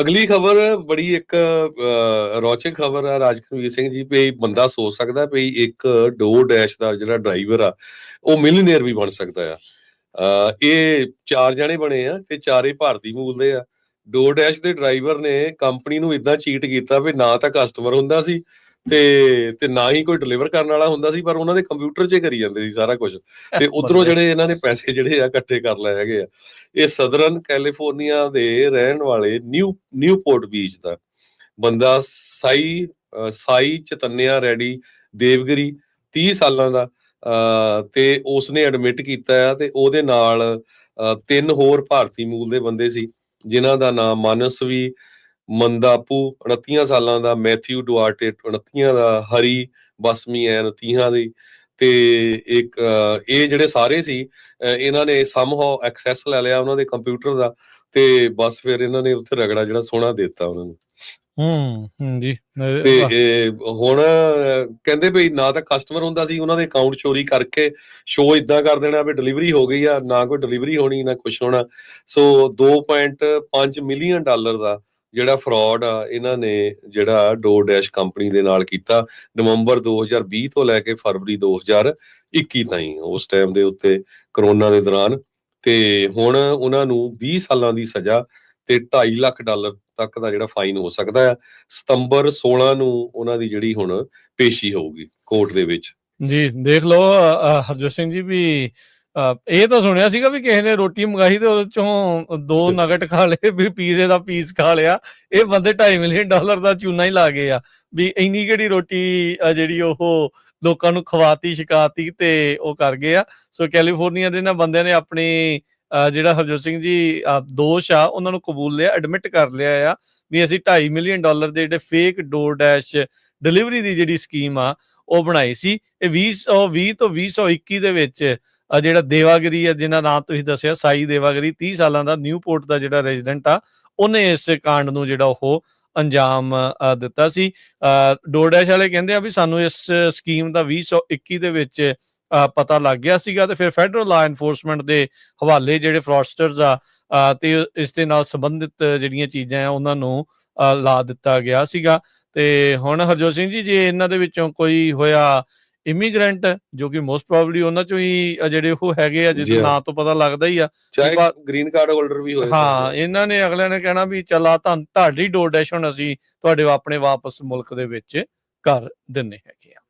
ਅਗਲੀ ਖਬਰ ਬੜੀ ਇੱਕ ਅਹ, ਰੌਚਕ ਖਬਰ ਆ ਰਾਜਕਵੀਰ ਸਿੰਘ ਜੀ ਵੀ ਬੰਦਾ ਸੋਚ ਸਕਦਾ ਵੀ ਇੱਕ ਡੋ ਡੈਸ਼ ਦਾ ਜਿਹੜਾ ਡਰਾਈਵਰ ਆ ਉਹ ਮਿਲੀਨੀਅਰ ਵੀ ਬਣ ਸਕਦਾ ਆ। ਇਹ ਚਾਰ ਜਣੇ ਬਣੇ ਆ ਤੇ ਚਾਰੇ ਭਾਰਤੀ ਮੂਲ ਦੇ ਆ। ਡੋ ਡੈਸ਼ ਦੇ ਡਰਾਈਵਰ ਨੇ ਕੰਪਨੀ ਨੂੰ ਇਦਾਂ ਚੀਟ ਕੀਤਾ ਵੀ ਨਾ ਤਾਂ ਕਸਟਮਰ ਹੁੰਦਾ ਸੀ ਤੇ ਤੇ ਨਾ ਹੀ ਕੋਈ ਡਿਲੀਵਰ ਕਰਨ ਵਾਲਾ ਹੁੰਦਾ ਸੀ ਪਰ ਉਹਨਾਂ ਦੇ ਕੰਪਿਊਟਰ 'ਚ ਹੀ ਕਰੀ ਜਾਂਦੇ ਸੀ ਸਾਰਾ ਕੁਝ ਤੇ ਉਧਰੋਂ ਜਿਹੜੇ ਇਹਨਾਂ ਨੇ ਪੈਸੇ ਜਿਹੜੇ ਆ ਇਕੱਠੇ ਕਰ ਲਏ ਹੈਗੇ ਆ। ਇਹ ਸਦਰਨ ਕੈਲੀਫੋਰਨੀਆ ਦੇ ਰਹਿਣ ਵਾਲੇ ਨਿਊ ਨਿਊਪੋਰਟ ਬੀਚ ਦਾ ਬੰਦਾ ਸਾਈ ਸਾਈ ਚਤਨਿਆ ਰੈਡੀ ਦੇਵਗਰੀ 30 ਸਾਲਾਂ ਦਾ ਤੇ ਉਸਨੇ ਐਡਮਿਟ ਕੀਤਾ ਆ ਤੇ ਉਹਦੇ ਨਾਲ ਤਿੰਨ ਹੋਰ ਭਾਰਤੀ ਮੂਲ ਦੇ ਬੰਦੇ ਸੀ ਜਿਨ੍ਹਾਂ ਦਾ ਨਾਮ ਮਾਨਸਵੀ ਮੰਦਾਪੂ 29 ਸਾਲਾਂ ਦਾ ਮੈਥਿਊ ਡੁਆਰਟੇ 29 ਦਾ ਹਰੀ ਬਸਮੀਐਨ 30 ਦੀ। ਤੇ ਇੱਕ ਇਹ ਜਿਹੜੇ ਸਾਰੇ ਸੀ ਇਹਨਾਂ ਨੇ ਸਮਹਾਉ ਐਕਸੈਸ ਲੈ ਲਿਆ ਉਹਨਾਂ ਦੇ ਕੰਪਿਊਟਰ ਦਾ ਤੇ ਬਸ ਫਿਰ ਇਹਨਾਂ ਨੇ ਉੱਥੇ ਰਗੜਾ ਜਿਹੜਾ ਸੋਹਣਾ ਦਿੱਤਾ ਉਹਨਾਂ ਨੂੰ। ਹੂੰ ਜੀ। ਤੇ ਹੁਣ ਕਹਿੰਦੇ ਵੀ ਨਾ ਤਾਂ ਕਸਟਮਰ ਹੁੰਦਾ ਸੀ ਉਹਨਾਂ ਦੇ ਅਕਾਊਂਟ ਚੋਰੀ ਕਰਕੇ ਸ਼ੋਅ ਇਦਾਂ ਕਰ ਦੇਣਾ ਵੀ ਡਿਲੀਵਰੀ ਹੋ ਗਈ ਆ ਨਾ ਕੋਈ ਡਿਲੀਵਰੀ ਹੋਣੀ ਨਾ ਕੁਝ ਹੋਣਾ। ਸੋ 2.5 ਮਿਲੀਅਨ ਡਾਲਰ ਦਾ ਜਿਹੜਾ ਫਰਾਡ ਆ, ਇਹਨਾਂ ਨੇ ਜਿਹੜਾ ਡੋ ਕੰਪਨੀ ਦੇ ਨਾਲ ਕੀਤਾ ਨਵੰਬਰ 2020 ਤੋਂ ਲੈ ਕੇ ਫਰਵਰੀ 2021 ਤਾਈਂ, ਉਸ ਟਾਈਮ ਦੇ ਉੱਤੇ ਕਰੋਨਾ ਦੇ ਦੌਰਾਨ। ਤੇ ਹੁਣ ਉਹਨਾਂ ਨੂੰ 20 ਸਾਲਾਂ ਦੀ ਸਜ਼ਾ ਤੇ 2.5 ਲੱਖ ਡਾਲਰ ਤੱਕ ਦਾ ਜਿਹੜਾ ਫਾਈਨ ਹੋ ਸਕਦਾ ਆ, ਸਤੰਬਰ 16 ਨੂੰ ਉਹਨਾਂ ਦੀ ਜਿਹੜੀ ਹੁਣ ਪੇਸ਼ੀ ਹੋਊਗੀ ਕੋਰਟ ਦੇ ਵਿੱਚ। ਜੀ, ਦੇਖ ਲਓ ਹਰਜੋਤ ਸਿੰਘ ਜੀ ਵੀ ਇਹ ਤਾਂ ਸੁਣਿਆ ਸੀਗਾ ਵੀ ਕਿਸੇ ਨੇ ਰੋਟੀ ਮੰਗਾਈ ਤੇ ਉਹਦੇ ਚੋਂ ਦੋ ਨਗਟ ਖਾ ਲਏ ਵੀ ਪੀਜ਼ੇ ਦਾ ਪੀਸ ਖਾ ਲਿਆ। ਇਹ ਬੰਦੇ 2.5 ਮਿਲੀਅਨ ਡਾਲਰ ਦਾ ਚੂਨਾ ਹੀ ਲਾ ਗਏ ਆ। ਵੀ ਇੰਨੀ ਕਿਹੜੀ ਰੋਟੀ ਜਿਹੜੀ ਉਹ ਲੋਕਾਂ ਨੂੰ ਖਵਾਤੀ ਸ਼ਿਕਾਤੀ ਤੇ ਉਹ ਕਰ ਗਏ ਆ। ਸੋ ਕੈਲੀਫੋਰਨੀਆ ਦੇ ਨਾ ਬੰਦਿਆਂ ਨੇ ਆਪਣੀ ਜਿਹੜਾ ਹਰਜੋਤ ਸਿੰਘ ਜੀ ਦੋਸ਼ ਆ ਉਹਨਾਂ ਨੂੰ ਕਬੂਲ ਲਿਆ ਐਡਮਿਟ ਕਰ ਲਿਆ ਆ ਵੀ ਅਸੀਂ 2.5 ਮਿਲੀਅਨ ਡਾਲਰ ਦੇ ਜਿਹੜੇ ਫੇਕ ਡੋਰ ਡੈਸ਼ ਡਿਲੀਵਰੀ ਦੀ ਜਿਹੜੀ ਸਕੀਮ ਆ ਉਹ ਬਣਾਈ ਸੀ। ਇਹ 2020 ਤੋਂ 2021 ਦੇ ਵਿੱਚ ਅ, ਜਿਹੜਾ ਦੇਵਾਗਰੀ ਹੈ ਜਿਨ੍ਹਾਂ ਨਾਮ ਤੁਸੀਂ ਦੱਸਿਆ ਸਾਈ ਦੇਵਾਗਰੀ 30 ਸਾਲਾਂ ਦਾ ਨਿਊਪੋਰਟ ਦਾ ਜਿਹੜਾ ਰੈਜ਼ੀਡੈਂਟ ਆ ਉਹਨੇ ਇਸ ਕਾਂਡ ਨੂੰ ਜਿਹੜਾ ਉਹ ਅੰਜਾਮ ਦਿੱਤਾ ਸੀ। ਡੋਰਡੈਸ਼ ਵਾਲੇ ਕਹਿੰਦੇ ਆ ਵੀ ਸਾਨੂੰ ਇਸ ਸਕੀਮ ਦਾ 2021 ਦੇ ਵਿੱਚ ਪਤਾ ਲੱਗ ਗਿਆ ਸੀਗਾ ਤੇ ਫਿਰ ਫੈਡਰਲ ਲਾ ਐਨਫੋਰਸਮੈਂਟ ਦੇ ਹਵਾਲੇ ਜਿਹੜੇ ਫਰਾਡਸਟਰਸ ਆ ਤੇ ਇਸ ਦੇ ਨਾਲ ਸੰਬੰਧਿਤ ਜਿਹੜੀਆਂ ਚੀਜ਼ਾਂ ਆ ਉਹਨਾਂ ਨੂੰ ਲਾ ਦਿੱਤਾ ਗਿਆ ਸੀਗਾ। ਤੇ ਹੁਣ ਹਰਜੋਤ ਸਿੰਘ ਜੀ ਜੇ ਇਹਨਾਂ ਦੇ ਵਿੱਚੋਂ ਕੋਈ ਹੋਇਆ ਇਮੀਗ੍ਰੈਂਟ ਜੋ ਕਿ ਮੋਸਟ ਪ੍ਰੋਬਬਲੀ ਉਹਨਾਂ ਚੋਂ ਹੀ ਜਿਹੜੇ ਉਹ ਹੈਗੇ ਆ ਜਿਹਦੇ। ਨਾਂ ਤੋਂ ਪਤਾ ਲੱਗਦਾ ਹੀ ਆ। ਚਾਹੇ ਗ੍ਰੀਨ ਕਾਰਡ ਹੋਲਡਰ ਵੀ ਹੋਏ ਹਾਂ ਇਹਨਾਂ ਨੇ ਅਗਲਿਆਂ ਨੇ ਕਹਿਣਾ ਵੀ ਚੱਲ ਤਾਂ ਤੁਹਾਡੀ ਡੋਰ ਡੈਸ਼ ਹੁਣ ਅਸੀਂ ਤੁਹਾਡੇ ਆਪਣੇ ਵਾਪਸ ਮੁਲਕ ਦੇ ਵਿੱਚ ਕਰ ਦਿੰਨੇ ਹੈਗੇ ਆ।